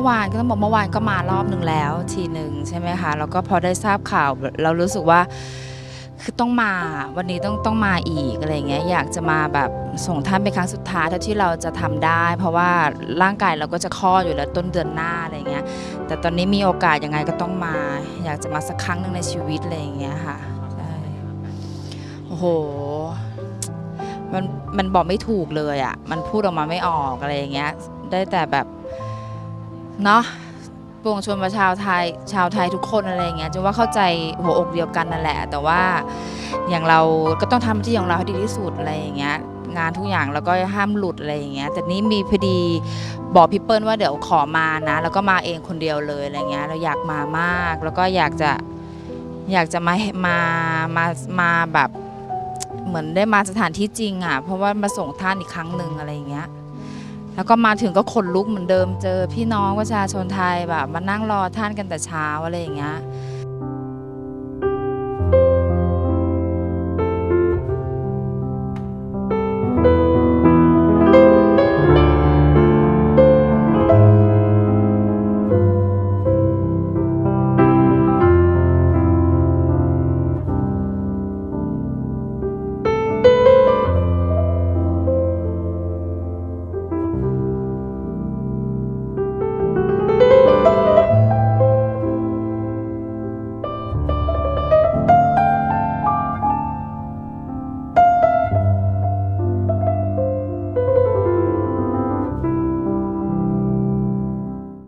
มื่อวานก็ต้องบอกเมื่อวานก็มารอบหนึ่งแล้วทีหนึ่งใช่ไหมคะแล้วก็พอได้ทราบข่าวเรารู้สึกว่าคือต้องมาวันนี้ต้องต้องมาอีกอะไรเงี้ยอยากจะมาแบบส่งท่านเป็นครั้งสุดท้ายเท่าที่เราจะทำได้ เพราะว่าร่างกายเราก็จะคลอดอยู่แล้วต้นเดือนหน้าอะไรเงี้ยแต่ตอนนี้มีโอกาสยังไงก็ต้องมา อยากจะมาสักครั้งหนึ่งในชีวิตอะไรเงี้ยค่ะโอ้โหมันมันบอกไม่ถูกเลยอะ่ะมันพูดออกมาไม่ออกอะไรเงี้ยได้แต่แบบ เนาะปวงชนประชาวไทยชาวไทยทุกคนอะไรอย่างเงี้ยจนว่าเข้าใจหัวอกเดียวกันนั่นแหละ แต่ว่าอย่างเราก็ต้องทำที่ของเราให้ดีที่สุดอะไรอย่างเงี้ยงานทุกอย่างเราก็ห้ามหลุดอะไรอย่างเงี้ยแต่นี้มีพอดีบอกพี่เปิ้ลว่าเดี๋ยวขอมานะ แล้วก็มาเองคนเดียวเลยอะไรเงี้ยเราอยากมามาก แล้วก็อยากจะอยากจะมามามามาแบบเหมือนได้มาสถานที่จริงอะเพราะว่ามาส่งท่านอีกครั้งหนึ่งอะไรอย่างเงี้ย แล้วก็มาถึงก็ขนลุกเหมือนเดิมเจอพี่น้องประชาชนไทยแบบมานั่งรอท่านกันแต่เช้าอะไรอย่างเงี้ย